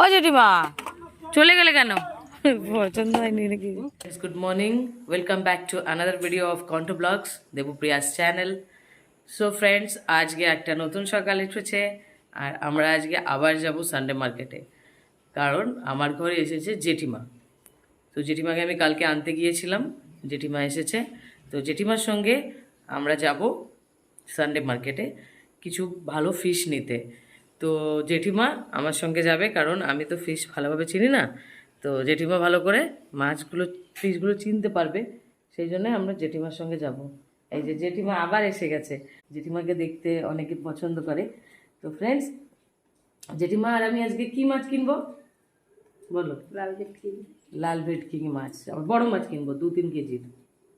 ও জেঠিমা, চলে গেলে কেন? পছন্দ হয়নি নাকি? Good morning welcome back to another video of cont blogs Debpriya's channel so friends আজকে একটা নতুন সকাল এসেছে, আর আমরা আজকে আবার যাব সানডে মার্কেটে কারণ আমার ঘরে এসেছে জেঠিমা। তো জেঠিমাকে আমি কালকে আনতে গিয়েছিলাম, জেঠিমা এসেছে। তো জেঠিমার সঙ্গে আমরা যাব সানডে মার্কেটে কিছু ভালো ফিশ নিতে। তো জেঠিমা আমার সঙ্গে যাবে কারণ আমি তো ফিশ ভালোভাবে চিনি না। তো জেঠিমা ভালো করে মাছগুলো ফিশগুলো চিনতে পারবে সেই জন্য আমরা জেঠিমার সঙ্গে যাব। এই যে জেঠিমা আবার এসে গেছে। জেঠিমাকে দেখতে অনেকে পছন্দ করে। তো ফ্রেন্ডস জেঠিমা আর আমি আজকে কি মাছ কিনবো? বলো। লাল ভেটকি লাল ভেটকি মাছ। আবার বড়ো মাছ কিনবো দু তিন কেজির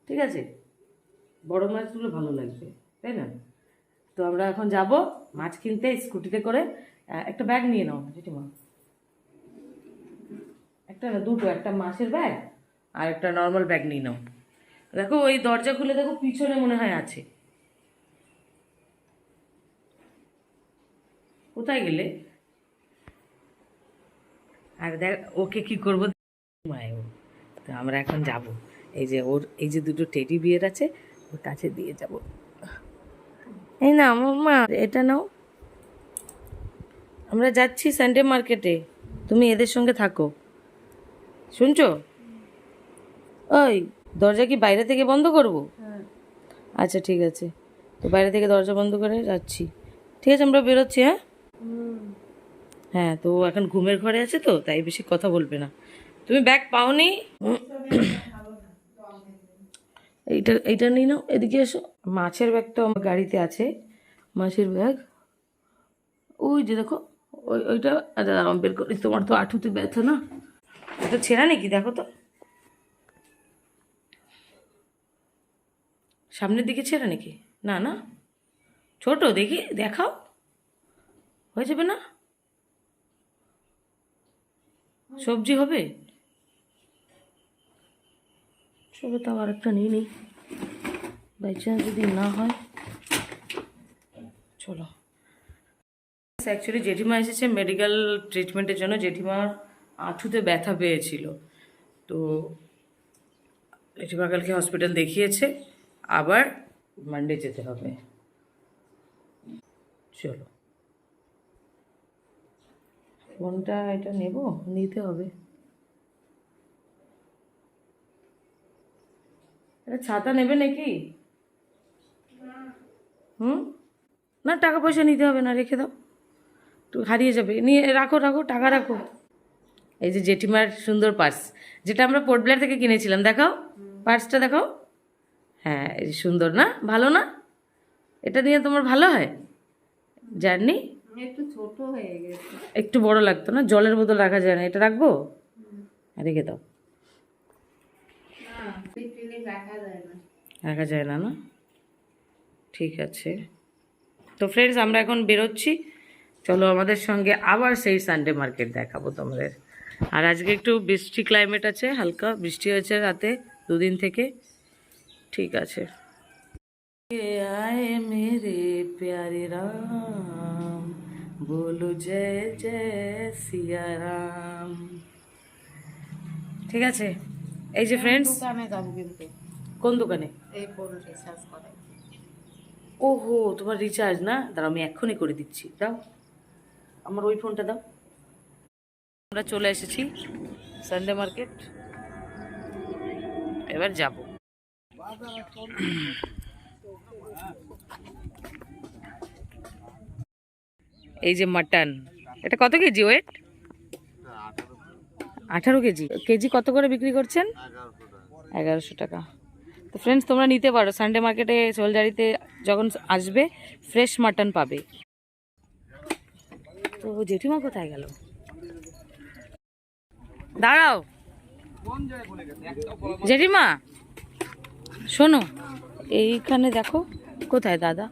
ঠিক আছে? বড়ো মাছগুলো ভালো লাগবে তাই না? তো আমরা এখন যাব। মাছ কিনতে স্কুটিতে করে একটা ব্যাগ নিয়ে নাও, জেঠিমা। একটা না, দুটো, একটা মাছের ব্যাগ আর একটা নর্মাল ব্যাগ নিয়ে নাও। দেখো, ওই দরজা খুলে দেখো, পিছনে মনে হয় আছে। কোথায় গেলে? আর দেখ, ওকে কি করব? মায়ও তো আমরা এখন যাব। এই যে ওর, এই যে দুটো টেডি বিয়ের আছে, ওর কাছে দিয়ে যাব। এই না মা এটা নাও। আমরা যাচ্ছি সানডে মার্কেটে তুমি এদের সঙ্গে থাকো। শুনছো? ওই দরজা কি বাইরে থেকে বন্ধ করব? আচ্ছা ঠিক আছে। তো বাইরে থেকে দরজা বন্ধ করে যাচ্ছি। ঠিক আছে আমরা বেরোচ্ছি হ্যাঁ? হ্যাঁ তো এখন ঘুমের ঘরে আছে তো তাই বেশি কথা বলবে না। তুমি ব্যাগ পাওনি? এইটা এইটা নিয়ে নাও এদিকে এসো। মাছের ব্যাগ তো আমার গাড়িতে আছে। মাছের ব্যাগ। ওই যে দেখো ওই ওইটা। আচ্ছা দাঁড়াও, বের করি। তোমার তো আঠুতে ব্যথা না? এটা ছেঁড়া নাকি? দেখো তো। সামনের দিকে ছেঁড়া নাকি? না না। ছোট দেখি দেখাও। হয়ে যাবে না? সবজি হবে? চলো তাও আরেকটা নিয়ে নিই। বাই চান্স যদি না হয়, চলো। অ্যাকচুয়ালি জেঠিমা এসেছে মেডিকেল ট্রিটমেন্টের জন্য। জেঠিমার আঁঠুতে ব্যথা পেয়েছিল। তো জেঠিমা কালকে হসপিটাল দেখিয়েছে। আবার মানডে যেতে হবে। চলো। ফোনটা এটা নেব, নিতে হবে। এটা ছাতা নেবে নাকি? হুম? না টাকা পয়সা নিতে হবে না রেখে দাও। একটু হারিয়ে যাবে। নিয়ে রাখো রাখো টাকা রাখো। এই যে জেঠিমার সুন্দর পার্স যেটা আমরা পোর্টব্লার থেকে কিনেছিলাম দেখাও। পার্সটা দেখাও। হ্যাঁ এই যে সুন্দর না? ভালো না? এটা নিয়ে তোমার ভালো হয়? জার্নি? একটু ছোট হয়ে গেছে। একটু বড় লাগতো না? জলের বোতল রাখা যায় না। এটা রাখব? রেখে দাও। রাখা না। রাখা যায় না না? ঠিক আছে। তো ফ্রেন্ডস আমরা এখন বেরোচ্ছি। চলো আমাদের সঙ্গে আবার সেই সানডে মার্কেট দেখাবো তোমাদের। আর আজকে একটু বৃষ্টি ক্লাইমেট আছে হালকা বৃষ্টি হয়েছে রাতে দুদিন থেকে। ঠিক আছে। মেরে প্যারে রাম বলো জয় ঠিক আছে। এই যে ফ্রেন্ডস কোন দোকানে? এই ফোন রিচার্জ করে। ওহো তোমার রিচার্জ না? দাঁড়াও আমি এক্ষুনি করে দিচ্ছি। দাও। আমার ওই ফোনটা দাও। আমরা চলে এসেছি সানডে মার্কেট এবার যাব। এই যে মাটন এটা কত কেজি ওয়েট আঠারো কেজি। কেজি। কত করে বিক্রি করছেন? এগারোশো টাকা। তো ফ্রেন্ডস তোমরা নিতে পারো। সানডে মার্কেটে সোলজারিতে যখন আসবে ফ্রেশ মাটন পাবে। তো জেঠিমা কোথায় গেল? দাঁড়াও। জেঠিমা, শোনো, এইখানে দেখো, কোথায় দাদা?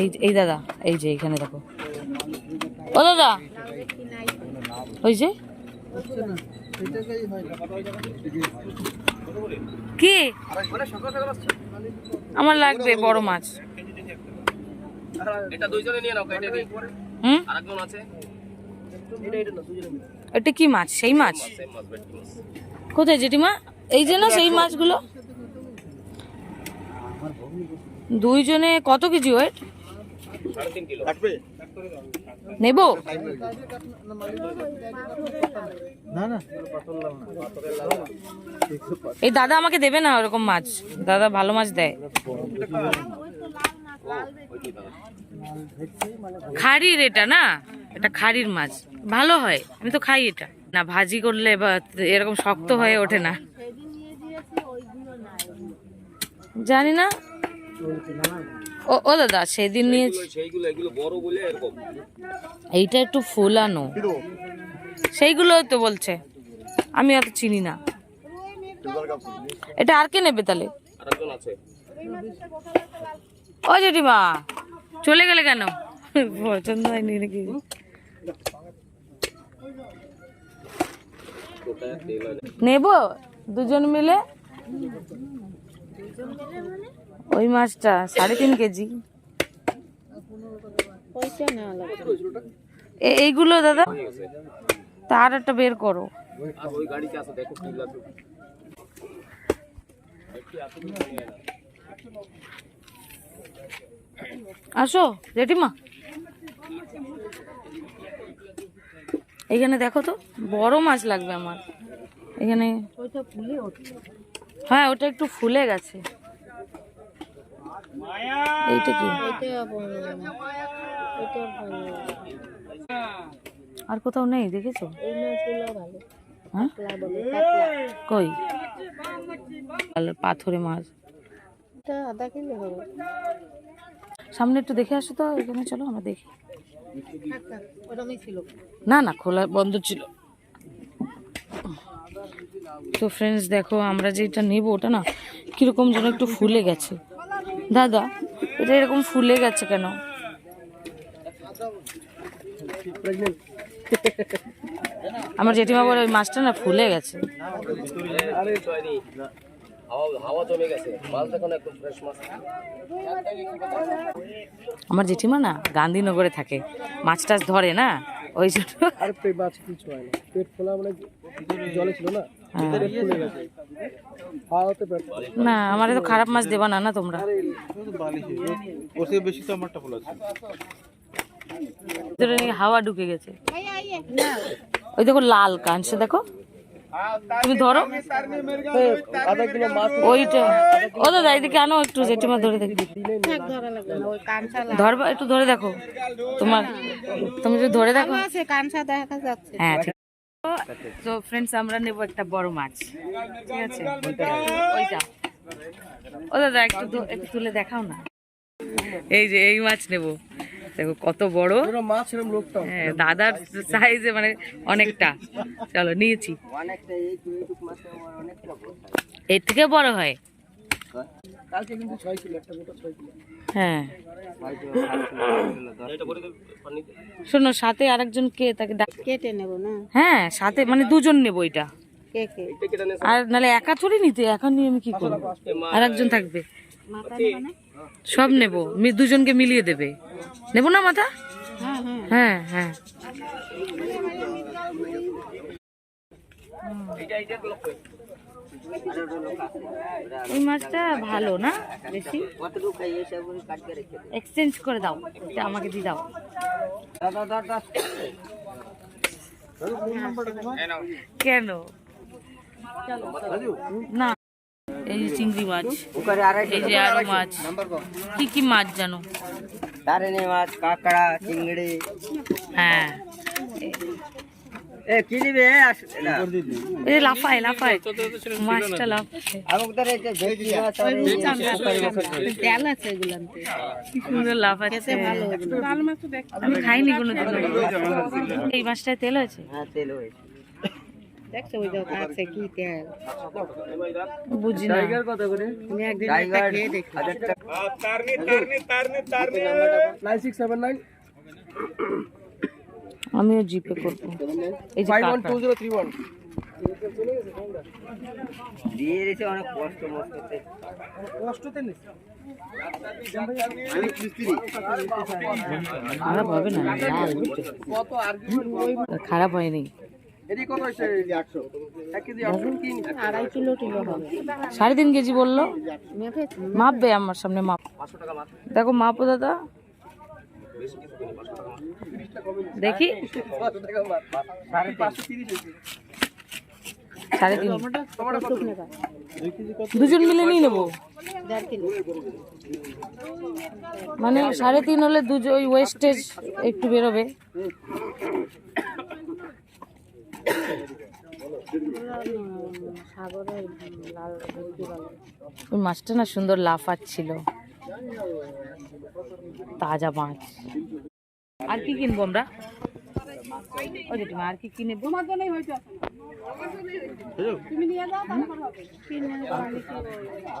এই এই দাদা, এই যে এইখানে দেখো। ও দাদা, ওই যে কি? আমার লাগবে বড় মাছ। এটা দুইজনে নিয়ে নাও কেটে দিই হুম? আরেকজন আছে। এটা কি মাছ? সেই মাছ? কোথায় জেঠিমা? এই যে না সেই মাছগুলো? দুইজনে কত কেজি ওয়েট নেব? এই দাদা আমাকে দেবে না ওরকম মাছ। দাদা ভালো মাছ দেয়। খাড়ির এটা না? এটা খাড়ির মাছ। ভালো হয় আমি তো খাই এটা। না ভাজি করলে বা এরকম শক্ত হয়ে ওঠে না। জানি না। ও ও দাদা সেদিন নিয়ে সেইগুলো এগুলো বড় বলে এরকম। এইটা একটু ফুলানো। সেইগুলো তো বলছে। আমি অত চিনি না। এটা আর কে নেবে তাহলে? ও জেঠিমা চলে গেলে কেন? পছন্দ হয়নি নাকি? কোথায় তেল আছে নেব? দুজন মিলে? ওই মাছটা সাড়ে তিন কেজি। এইগুলো দাদা তার একটা বের করো। আসো জেঠিমা। এখানে দেখো তো বড় মাছ লাগবে আমার। এখানে হ্যাঁ ওটা একটু ফুলে গেছে। এইটা কি? আর কোথাও নেই দেখেছ? হ্যাঁ? কই? ভালো পাথরে মাছ। সামনে একটু দেখে আসো তো এখানে চলো আমরা দেখি। না না খোলা বন্ধ ছিল। তো ফ্রেন্ডস দেখো আমরা যেটা নেব ওটা না কীরকম যেন একটু ফুলে গেছে। দাদা, এটা এরকম ফুলে গেছে কেন? আমার জেঠিমা বলে ওই মাছটা না ফুলে গেছে। আমার জেঠিমা না গান্ধীনগরে থাকে, মাছ টাছ ধরে না, ওই জন্য। মানে জলে ছিল না? হ্যাঁ। না আমার তো খারাপ মাছ দেবা না না তোমরা? বেশি তো আমারটা হাওয়া ঢুকে গেছে। ওই দেখো লাল কাঁচে দেখো। তুমি ধরো। আধা কিলো মাছ ওইটা। ও দাদা এদিকে আনো একটু জেঠিমা ধরে দেখি। ধরবা একটু ধরে দেখো। তোমার তুমি যদি ধরে দেখো। আছে দেখা যাচ্ছে। হ্যাঁ ঠিক তো ফ্রেন্ডস আমরা নেব একটা বড় মাছ। ঠিক আছে? ওইটা। ও দাদা একটু একটু তুলে দেখাও না। এই যে এই মাছ নেব। দেখো কত বড়। মাছ হ্যাঁ দাদার সাইজে মানে অনেকটা। চলো নিয়েছি। এর থেকে বড় হয়? কালকে কিন্তু ছয় ছিল একটা গোটা ছয় ছিল হ্যাঁ। এটা শোনো সাথে আরেকজন কে তাকে কেটে নেব না? হ্যাঁ সাথে মানে দুজন নেব এটা। কে কে? এটা কেটে নে আর নালে একা থরি নিতে একা নিয়ে আমি কি করব? আর একজন থাকবে। মাথা সব নেব মি- দুজনকে মিলিয়ে দেবে। নেব না মাথা? হ্যাঁ হ্যাঁ। হ্যাঁ হ্যাঁ। এই মাছটা ভালো না বেশি? এক্সচেঞ্জ করে দাও এটা আমাকে দিয়ে দাও। কেন? না এই যে চিংড়ি মাছ এই যে আরও মাছ। কি কি মাছ জানো? তারিণী মাছ কাঁকড়া চিংড়ি। হ্যাঁ। এ লাফায় লাফায়। মাছটা লাফাচ্ছে ভালো আমি খাইনি কোনো এই মাছটায় তেল আছে হ্যাঁ দেখছ ওই দেখো আছে কি তেল? বুঝি না। তুমি একদিন একটা টাইগার খেয়ে দেখো। টাকা। নাইন সিক্স সেভেন নাইন আমিও জিপে করব। এই যে খারাপ হবে না লাল, কত আর খারাপ হয়নি। সাড়ে তিন কেজি বলল। মেপে মাপবে আমার সামনে মাপ। দেখো মাপো দাদা বেশি কিছু কিনি পাঁচশো টাকা মাত্র দেখি। দুজন মিলে নিয়ে নেব? মানে সাড়ে তিন হলে দুজন ওই ওয়েস্টেজ একটু বেরোবে। ওই মাছটা না সুন্দর লাফাচ্ছিল। তাজা মাছ। আর কি কিনবো আমরা? ও জেঠিমা আর কি কি নেব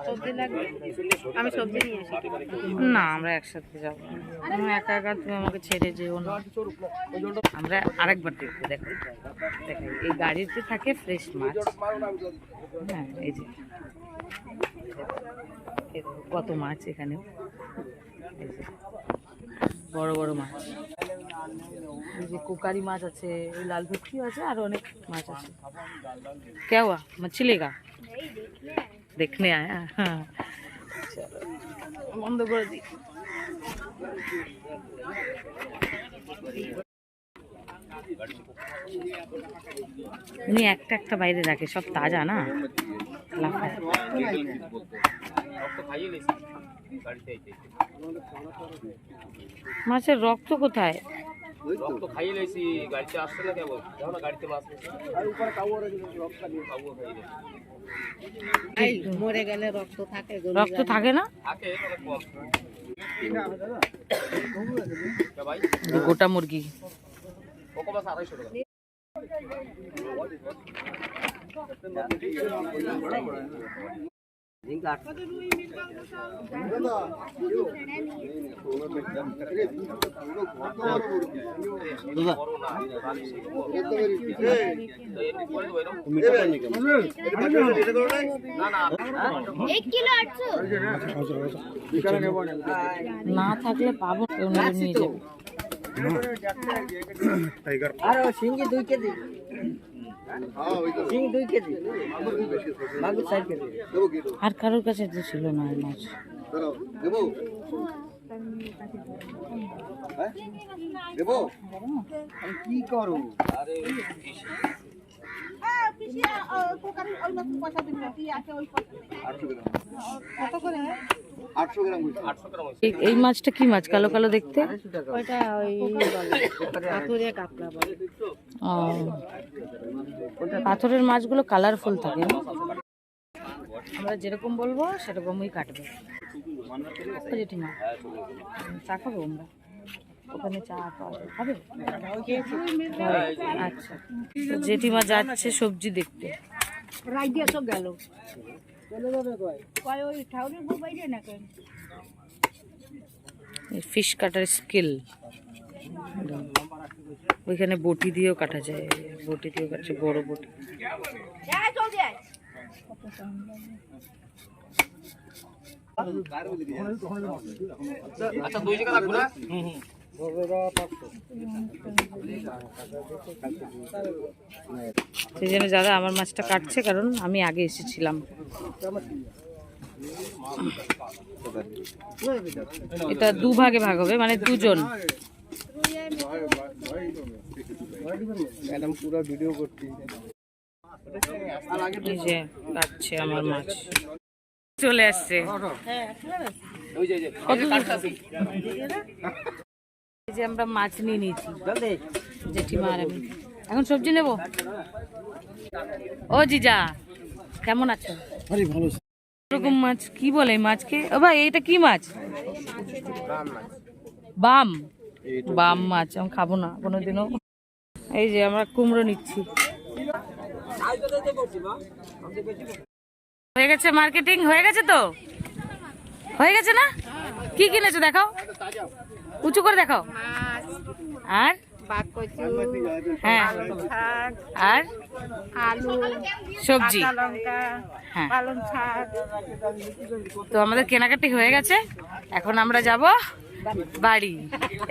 সবজি লাগবে? আমি সবজি নিয়ে আসি। না আমরা একসাথে যাব। তুমি একা একা তুমি আমাকে ছেড়ে যেও না। আমরা আরেকবার দেখব দেখো। দেখো এই গাড়িতে থাকে ফ্রেশ মাছ। হ্যাঁ এই যে। কত মাছ এখানে? এই যে, বড় বড় মাছ। এই যে কোকারি মাছ আছে ওই লাল ভেটকিও আছে আর অনেক মাছ আছে क्या हुआ मछली का देखने आया हाँ चलो বন্ধ করে দিই উনি একটা একটা বাইরে রাখে সব তাজা না লাফায় রক্ত খাইয়ে নিয়েছি গাড়িতে আইতে মাছের রক্ত কোথায় রক্ত খাইয়ে নিয়েছি গাড়িতে আসছে না কেমন দেখো না গাড়িতে মাছ খাইয়ে এই মরে গেলে রক্ত থাকে রক্ত থাকে না? থাকে গোটা মুরগি। টাকা। না থাকলে পাবো নিয়ে যাবে আর সিঙ্গি দুই কেজি আর কারোর কাছে ছিল না এই মাছ কি করো? আটশো এই- এই মাছটা কি মাছ? কালো কালো দেখতে। পাথরের মাছগুলো কালারফুল থাকে আমরা যেরকম বলব সেরকমই কাটবে। ও জেঠিমা চা খাব আমরা? ওখানে চা পাওয়া খাবে আচ্ছা। জেঠিমা যাচ্ছে সবজি দেখতে। রাইডিয়া গেল। না ফিশ কাটার স্কিল ওইখানে বটি দিয়েও কাটা যায়। বটি দিয়েও কাটছে বড় বটি। আচ্ছা দুই জায়গা রাখব না? সেই জন্য দাদা আমার মাছটা কাটছে কারণ আমি আগে এসেছিলাম। এটা দু ভাগে ভাগ হবে মানে দুজন। ম্যাডাম পুরো ভিডিও করছি। কাটছে আমার মাছ। চলে আসছে। ওই যে ওই যে কত এই যে আমরা মাছ নিয়ে নিয়েছি। জেঠিমা আর আমি। এখন সবজি নেব? ও জিজা কেমন আছো? আরে এরকম মাছ কি বলে মাছকে? ও ভাই এটা কি মাছ? বাম বাম মাছ আমি খাব না কোনোদিনও। এই যে আমরা কুমড়ো নিচ্ছি। হয়ে গেছে মার্কেটিং হয়ে গেছে তো? হয়ে গেছে না? কি কিনেছো দেখাও। উঁচু করে দেখাও। আর? হ্যাঁ। আর? আলু সবজি। হ্যাঁ। তো আমাদের কেনাকাটি হয়ে গেছে। এখন আমরা যাব বাড়ি।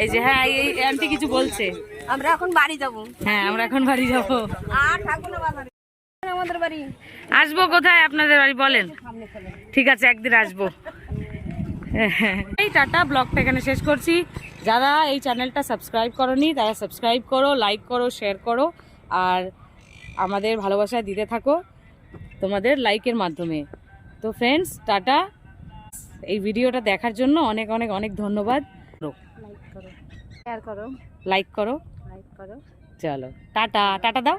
এই যে হ্যাঁ এই আন্টি কিছু বলছে। আমরা এখন বাড়ি যাব। হ্যাঁ আমরা এখন বাড়ি যাব। আর আমাদের বাড়ি। আসব কোথায়? আপনাদের বাড়ি বলেন। ঠিক আছে একদিন আসব। এই টাটা ব্লগটা এখানে শেষ করছি। যারা এই চ্যানেলটা সাবস্ক্রাইব করনি তারা সাবস্ক্রাইব করো লাইক করো শেয়ার করো আর আমাদের ভালোবাসা দিতে থাকো তোমাদের লাইকের মাধ্যমে। তো ফ্রেন্ডস টাটা। এই ভিডিওটা দেখার জন্য অনেক অনেক অনেক ধন্যবাদ। শেয়ার করো। লাইক করো। লাইক করো। চলো। টাটা। টাটা দাও।